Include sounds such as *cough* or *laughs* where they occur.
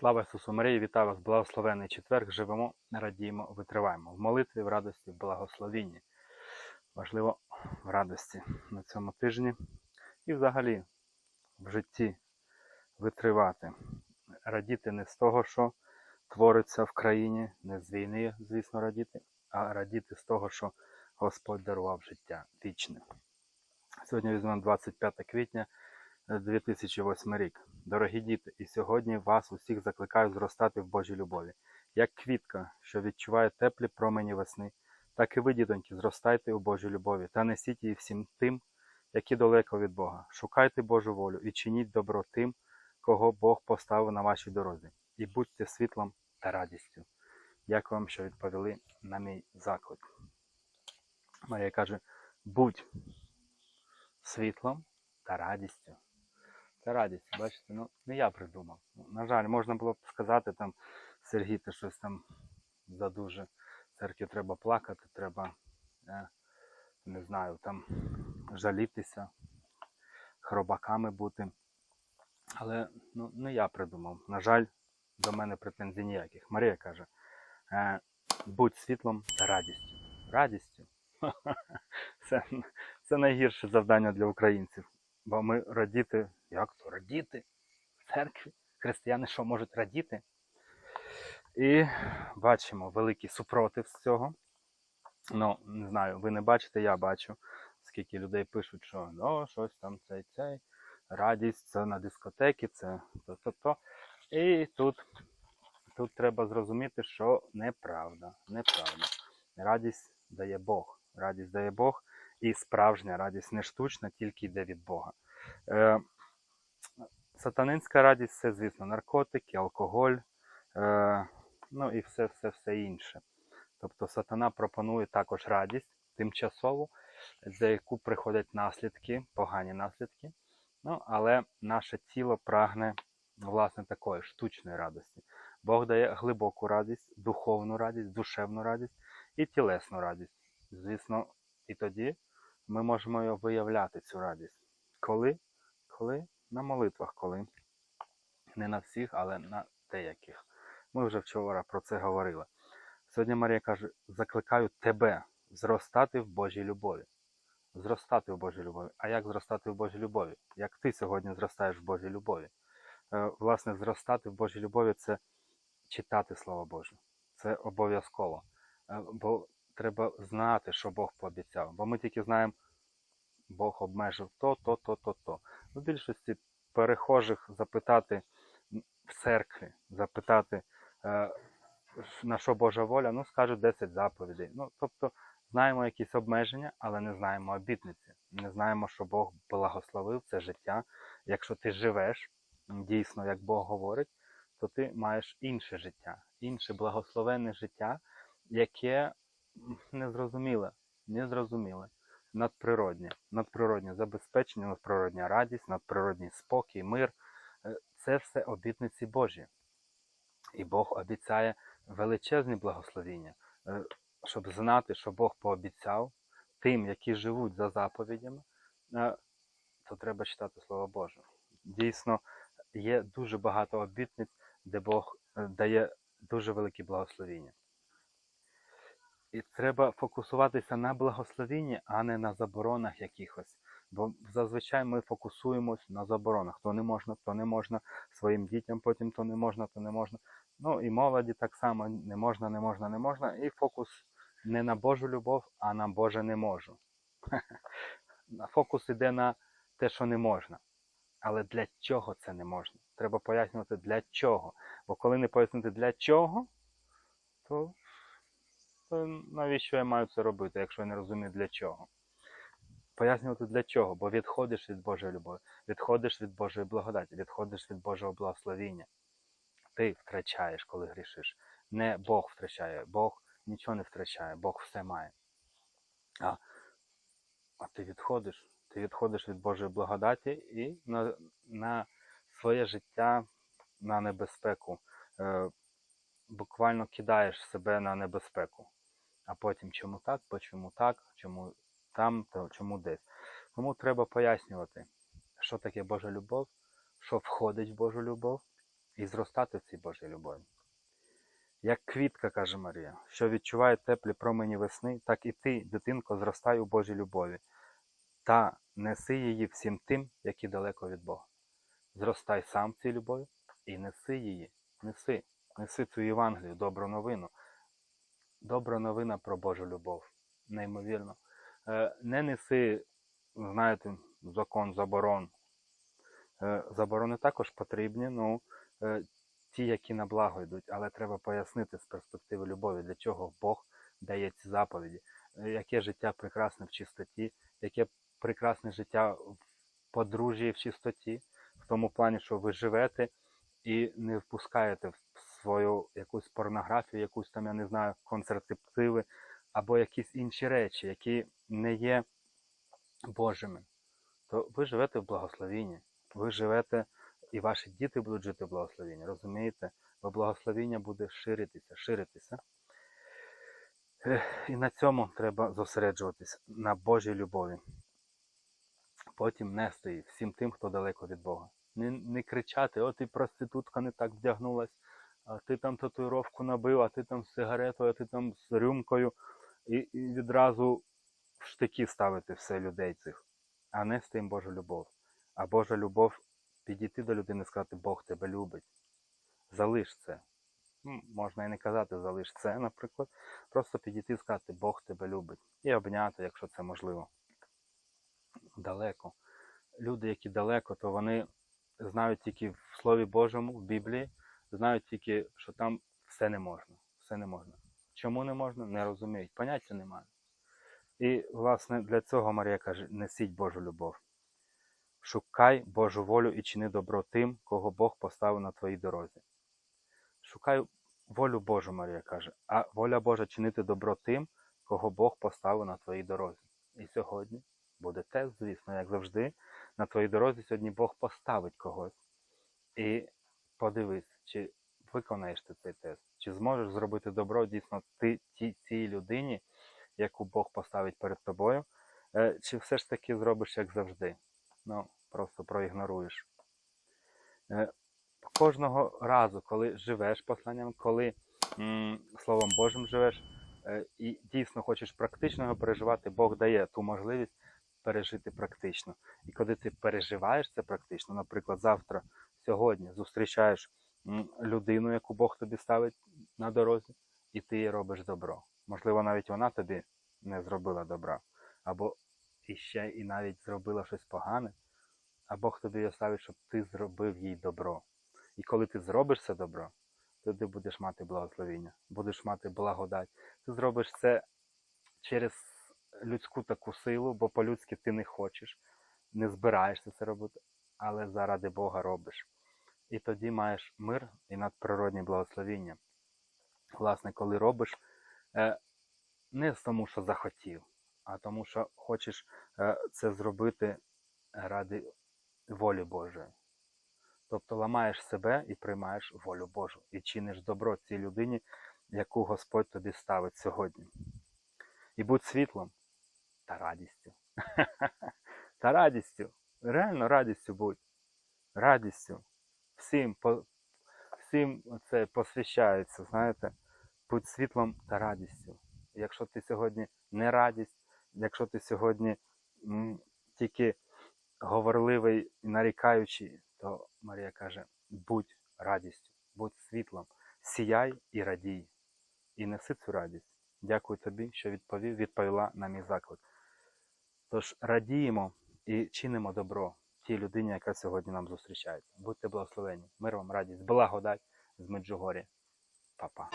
Слава Ісусу Марії, вітаю вас, благословений четверг. Живемо, радіємо, витриваємо. В молитві, в радості, в благословінні. Важливо в радості на цьому тижні і взагалі в житті витривати. Радіти не з того, що твориться в країні, не з війни, звісно, радіти, а радіти з того, що Господь дарував життя вічне. Сьогодні візьмемо 25 квітня 2008 рік. Дорогі діти, і сьогодні вас усіх закликаю зростати в Божій любові. Як квітка, що відчуває теплі промені весни, так і ви, дітоньки, зростайте у Божій любові та несіть її всім тим, які далеко від Бога. Шукайте Божу волю і чиніть добро тим, кого Бог поставив на вашій дорозі, і будьте світлом та радістю. Дякую вам, що відповіли на мій заклик. Марія каже: будь світлом та радістю. Це радість, бачите, ну не я придумав. На жаль, можна було б сказати там, Сергій, ти щось там задуже. Церкві треба плакати, треба, е, не знаю, там жалітися, хробаками бути. Але ну, не я придумав. На жаль, до мене претензій ніяких. Марія каже: е, будь світлом та радістю. Радістю. *laughs* Це, це найгірше завдання для українців. Бо ми радіти, як то радіти в церкві? Християни що можуть радіти? І бачимо великий супротив з цього. Ну, не знаю, ви не бачите, я бачу, скільки людей пишуть, що ну, щось там цей цей, радість, це на дискотеки, це то-то-то. І тут, тут треба зрозуміти, що неправда. Неправда. Радість дає Бог. Радість дає Бог. І справжня радість не штучна, тільки йде від Бога. Е, сатанинська радість це, звісно, наркотики, алкоголь, е, ну і все, все, все інше. Тобто сатана пропонує також радість тимчасову, за яку приходять наслідки, погані наслідки. Ну, але наше тіло прагне власне такої штучної радості. Бог дає глибоку радість, духовну радість, душевну радість і тілесну радість. Звісно, і тоді ми можемо виявляти, цю радість. Коли? Коли? На молитвах, коли. Не на всіх, але на деяких. Ми вже вчора про це говорили. Сьогодні Марія каже: закликаю тебе зростати в Божій любові. Зростати в Божій любові. А як зростати в Божій любові? Як ти сьогодні зростаєш в Божій любові? Е, Власне, зростати в Божій любові це читати Слово Боже. Це обов'язково. Е, Бо треба знати, що Бог пообіцяв. Бо ми тільки знаємо, Бог обмежив то, то, то, то, то. В більшості перехожих запитати в церкві, запитати, е, на що Божа воля, ну скажуть 10 заповідей. Ну, тобто знаємо якісь обмеження, але не знаємо обітниці. Не знаємо, що Бог благословив це життя. Якщо ти живеш дійсно, як Бог говорить, то ти маєш інше життя, інше благословенне життя, яке незрозуміле, незрозуміле, надприроднє, надприроднє забезпечення, надприродня радість, надприродній спокій, мир. Е, Це все обітниці Божі. І Бог обіцяє величезні благословіння, Е, щоб знати, що Бог пообіцяв тим, які живуть за заповідями, е, то треба читати Слово Боже. Дійсно, є дуже багато обітниць, де Бог дає дуже великі благословіння. І треба фокусуватися на благословенні, а не на заборонах якихось. Бо зазвичай ми фокусуємось на заборонах. То не можна, то не можна, своїм дітям потім то не можна, то не можна. Ну і молоді так само не можна, не можна, не можна. І фокус не на Божу любов, а на Боже не можу. *laughs* Фокус іде на те, що не можна. Але для чого це не можна? Треба пояснювати для чого. Бо коли не пояснити для чого, то то навіщо я маю це робити, якщо я не розумію для чого? Пояснювати для чого, бо відходиш від Божої любові, відходиш від Божої благодаті, відходиш від Божого благословіння. Ти втрачаєш, коли грішиш. Не Бог втрачає, Бог нічого не втрачає, Бог все має. А, а ти відходиш, ти відходиш від Божої благодаті і на, на своє життя на небезпеку. Е, буквально кидаєш себе на небезпеку. А потім чому так, чому так, чому там, то чому десь. Тому треба пояснювати, що таке Божа любов, що входить в Божу любов, і зростати в цій Божій любові. Як квітка, каже Марія, що відчуває теплі промені весни, так і ти, дитинко, зростай у Божій любові та неси її всім тим, які далеко від Бога. Зростай сам в цій любові і неси її, неси, неси цю Євангелію, добру новину. Добра новина про Божу любов, неймовірно. Е, Не неси, знаєте, закон заборон. Е, Заборони також потрібні, ну, е, ті, які на благо йдуть, але треба пояснити з перспективи любові, для чого Бог дає ці заповіді, яке життя прекрасне в чистоті, яке прекрасне життя в подружжі в чистоті, в тому плані, що ви живете і не впускаєте в свою якусь порнографію, якусь там, я не знаю, контрацептиви або якісь інші речі, які не є Божими, то ви живете в благословінні. Ви живете, і ваші діти будуть жити в благословінні. Розумієте? Бо благословіння буде ширитися, ширитися. І на цьому треба зосереджуватись на Божій любові. Потім нести її всім тим, хто далеко від Бога. Не, не кричати, о, ти проститутка не так вдягнулась, а ти там татуїровку набив, а ти там з сигаретою, а ти там з рюмкою. І, і відразу в штики ставити все людей цих, а нести їм Божу любов. А Божа любов підійти до людини і сказати, Бог тебе любить. Залиш це. М, Можна і не казати, залиш це, наприклад. Просто підійти і сказати, Бог тебе любить. І обняти, якщо це можливо. Далеко. Люди, які далеко, то вони знають тільки в Слові Божому, в Біблії, знають тільки, що там все не можна. Все не можна. Чому не можна, не розуміють. Поняття немає. І, власне, для цього Марія каже: несіть Божу любов. Шукай Божу волю і чини добро тим, кого Бог поставив на твоїй дорозі. Шукай волю Божу, Марія каже, а воля Божа чинити добро тим, кого Бог поставив на твоїй дорозі. І сьогодні буде тест, звісно, як завжди, на твоїй дорозі сьогодні Бог поставить когось. І подивись, чи виконаєш ти цей тест, чи зможеш зробити добро дійсно ти тій, цій людині, яку Бог поставить перед тобою, е, чи все ж таки зробиш як завжди. Ну, просто проігноруєш. Е, Кожного разу, коли живеш посланням, коли м, Словом Божим живеш е, і дійсно хочеш практично переживати, Бог дає ту можливість пережити практично. І коли ти переживаєш це практично, наприклад, завтра, сьогодні зустрічаєш людину, яку Бог тобі ставить на дорозі, і ти робиш добро. Можливо, навіть вона тобі не зробила добра, або іще і навіть зробила щось погане, а Бог тобі оставить, щоб ти зробив їй добро. І коли ти зробиш це добро, ти будеш мати благословіння, будеш мати благодать. Ти зробиш це через людську таку силу, бо по-людськи ти не хочеш, не збираєшся це робити, але заради Бога робиш. І тоді маєш мир і надприродні благословіння. Власне, коли робиш е, не тому, що захотів, а тому, що хочеш е, це зробити ради волі Божої. Тобто ламаєш себе і приймаєш волю Божу, і чиниш добро цій людині, яку Господь тобі ставить сьогодні. І будь світлом та радістю. *laughs* Та радістю. Реально радістю будь. Радістю. Всім, всім це посвящається, знаєте, будь світлом та радістю. Якщо ти сьогодні не радість, якщо ти сьогодні м, тільки говорливий і нарікаючий, то Марія каже: будь радістю, будь світлом, сіяй і радій, і неси цю радість. Дякую тобі, що відповів, відповіла на мій заклик. Тож радіємо і чинимо добро тій людині, яка сьогодні нам зустрічається. Будьте благословені, мир вам, радість, благодать з Меджугорі. Па-па.